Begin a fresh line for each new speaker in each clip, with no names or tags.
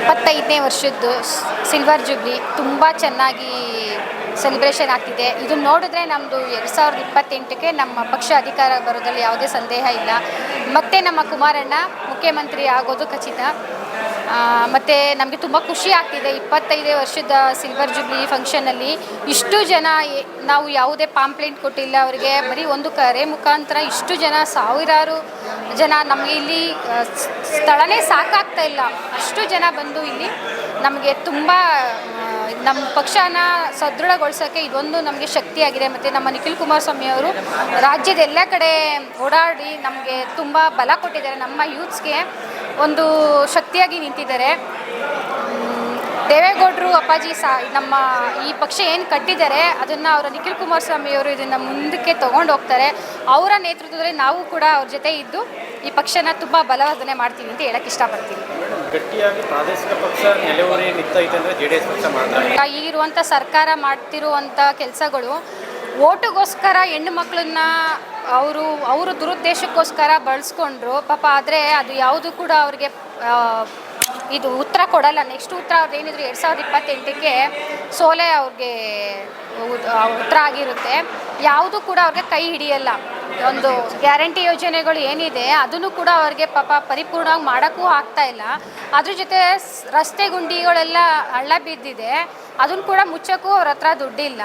ಇಪ್ಪತ್ತೈದನೇ ವರ್ಷದ್ದು silver jubilee ತುಂಬ ಚೆನ್ನಾಗಿ ಸೆಲೆಬ್ರೇಷನ್ ಆಗ್ತಿದೆ. ಇದು ನೋಡಿದ್ರೆ ನಮ್ಮದು ಎರಡು ಸಾವಿರದ ಇಪ್ಪತ್ತೆಂಟಕ್ಕೆ ನಮ್ಮ ಪಕ್ಷ ಅಧಿಕಾರ ಬರೋದ್ರಲ್ಲಿ ಯಾವುದೇ ಸಂದೇಹ ಇಲ್ಲ. ಮತ್ತೆ ನಮ್ಮ ಕುಮಾರಣ್ಣ ಮುಖ್ಯಮಂತ್ರಿ ಆಗೋದು ಖಚಿತ. ಮತ್ತು ನಮಗೆ ತುಂಬ ಖುಷಿ ಆಗ್ತಿದೆ. ಇಪ್ಪತ್ತೈದೇ ವರ್ಷದ ಸಿಲ್ವರ್ ಜುಬ್ಲಿ ಫಂಕ್ಷನಲ್ಲಿ ಇಷ್ಟು ಜನ ನಾವು ಯಾವುದೇ ಪಾಂಪ್ಲೆಂಟ್ ಕೊಟ್ಟಿಲ್ಲ, ಅವರಿಗೆ ಬರೀ ಒಂದು ಕರೆ ಮುಖಾಂತರ ಇಷ್ಟು ಜನ, ಸಾವಿರಾರು ಜನ ನಮಗೆ ಇಲ್ಲಿ ಸ್ಥಳನೇ ಸಾಕಾಗ್ತಾ ಇಲ್ಲ. ಅಷ್ಟು ಜನ ಬಂದು ಇಲ್ಲಿ ನಮಗೆ ತುಂಬ ನಮ್ಮ ಪಕ್ಷನ ಸದೃಢಗೊಳಿಸೋಕ್ಕೆ ಇದೊಂದು ನಮಗೆ ಶಕ್ತಿಯಾಗಿದೆ. ಮತ್ತು ನಮ್ಮ ನಿಖಿಲ್ ಕುಮಾರಸ್ವಾಮಿ ಅವರು ರಾಜ್ಯದ ಎಲ್ಲ ಕಡೆ ಓಡಾಡಿ ನಮಗೆ ತುಂಬ ಬಲ ಕೊಟ್ಟಿದ್ದಾರೆ. ನಮ್ಮ ಯೂತ್ಸ್ಗೆ ಒಂದು ಶಕ್ತಿಯಾಗಿ ನಿಂತಿದ್ದಾರೆ. ದೇವೇಗೌಡರು ಅಪ್ಪಾಜಿ ಸಾ ನಮ್ಮ ಈ ಪಕ್ಷ ಏನು ಕಟ್ಟಿದ್ದಾರೆ ಅದನ್ನು ಅವರ ನಿಖಿಲ್ ಕುಮಾರಸ್ವಾಮಿಯವರು ಇದನ್ನು ಮುಂದಕ್ಕೆ ತೊಗೊಂಡು ಹೋಗ್ತಾರೆ. ಅವರ ನೇತೃತ್ವದಲ್ಲಿ ನಾವು ಕೂಡ ಅವ್ರ ಜೊತೆ ಇದ್ದು ಈ ಪಕ್ಷನ ತುಂಬ ಬಲವರ್ಧನೆ ಮಾಡ್ತೀವಿ ಅಂತ ಹೇಳಕ್ಕೆ ಇಷ್ಟಪಡ್ತೀನಿ.
ಗಟ್ಟಿಯಾಗಿ ಪ್ರಾದೇಶಿಕ ಪಕ್ಷ ನೆಲೆಯೂರಿ ನಿಂತೈತೆ ಅಂದರೆ ಜೆ ಡಿ ಎಸ್ ಪಕ್ಷ ಮಾತ್ರ
ಈಗಿರುವಂಥ ಸರ್ಕಾರ ಮಾಡ್ತಿರುವಂಥ ಕೆಲಸಗಳು ಓಟುಗೋಸ್ಕರ ಹೆಣ್ಣು ಮಕ್ಕಳನ್ನ ಅವರು ಅವರು ದುರುದ್ದೇಶಕ್ಕೋಸ್ಕರ ಬಳಸ್ಕೊಂಡ್ರು. ಪಾಪ ಆದರೆ ಅದು ಯಾವುದು ಕೂಡ ಅವ್ರಿಗೆ ಇದು ಉತ್ತರ ಕೊಡಲ್ಲ. ನೆಕ್ಸ್ಟ್ ಉತ್ತರ ಅವ್ರದ್ದು ಏನಿದ್ರು ಎರಡು ಸಾವಿರದ ಇಪ್ಪತ್ತೆಂಟಕ್ಕೆ ಸೋಲೆ ಅವ್ರಿಗೆ ಉತ್ತರ ಆಗಿರುತ್ತೆ. ಯಾವುದು ಕೂಡ ಅವ್ರಿಗೆ ಕೈ ಹಿಡಿಯಲ್ಲ. ಒಂದು ಗ್ಯಾರಂಟಿ ಯೋಜನೆಗಳು ಏನಿದೆ, ಅದನ್ನು ಕೂಡ ಅವ್ರಿಗೆ ಪಾಪ ಪರಿಪೂರ್ಣವಾಗಿ ಮಾಡೋಕ್ಕೂ ಆಗ್ತಾ ಇಲ್ಲ. ಅದ್ರ ಜೊತೆ ರಸ್ತೆ ಗುಂಡಿಗಳೆಲ್ಲ ಹಳ್ಳ ಬಿದ್ದಿದೆ. ಅದನ್ನು ಕೂಡ ಮುಚ್ಚೋಕ್ಕೂ ಅವ್ರ ಹತ್ರ ದುಡ್ಡಿಲ್ಲ.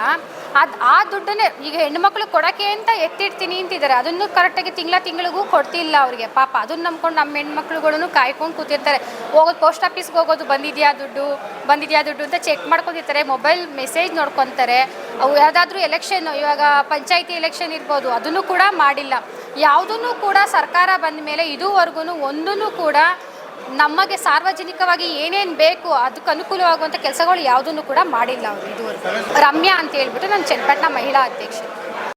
ಅದು ಆ ದುಡ್ಡನ್ನೇ ಈಗ ಹೆಣ್ಮಕ್ಳು ಕೊಡೋಕ್ಕೆ ಅಂತ ಎತ್ತಿಡ್ತೀನಿ ಅಂತಿದ್ದಾರೆ. ಅದನ್ನು ಕರೆಕ್ಟಾಗಿ ತಿಂಗಳ ತಿಂಗಳಿಗೂ ಕೊಡ್ತಿಲ್ಲ ಅವರಿಗೆ. ಪಾಪ ಅದನ್ನ ನಂಬ್ಕೊಂಡು ನಮ್ಮ ಹೆಣ್ಮಕ್ಳುಗಳನ್ನು ಕಾಯ್ಕೊಂಡು ಕೂತಿರ್ತಾರೆ. ಹೋಗೋದು ಪೋಸ್ಟ್ ಆಫೀಸ್ಗೆ ಹೋಗೋದು ಬಂದಿದೆಯಾ ದುಡ್ಡು? ಬಂದಿದೆಯಾ ದುಡ್ಡು ಅಂತ ಚೆಕ್ ಮಾಡ್ಕೊಂಡಿರ್ತಾರೆ ಮೊಬೈಲ್ ಮೆಸೇಜ್ ನೋಡ್ಕೊತಾರೆ. ಅವು ಯಾವುದಾದ್ರೂ ಎಲೆಕ್ಷನ್ ಇವಾಗ ಪಂಚಾಯತಿ ಎಲೆಕ್ಷನ್ ಇರ್ಬೋದು, ಅದನ್ನು ಕೂಡ ಮಾಡಿಲ್ಲ. ಯಾವುದನ್ನು ಕೂಡ ಸರ್ಕಾರ ಬಂದ ಮೇಲೆ ಇದುವರೆಗೂ ಒಂದನ್ನು ಕೂಡ ನಮಗೆ ಸಾರ್ವಜನಿಕವಾಗಿ ಏನೇನು ಬೇಕು ಅದಕ್ಕೆ ಅನುಕೂಲವಾಗುವಂಥ ಕೆಲಸಗಳು ಯಾವುದನ್ನು ಕೂಡ ಮಾಡಿಲ್ಲ ಅವರು ಇದುವರೆಗೂ. ರಮ್ಯಾ ಅಂತ ಹೇಳ್ಬಿಟ್ಟು ನಾನು ಚನ್ನಪಟ್ಟಣ ಮಹಿಳಾ ಅಧ್ಯಕ್ಷರು.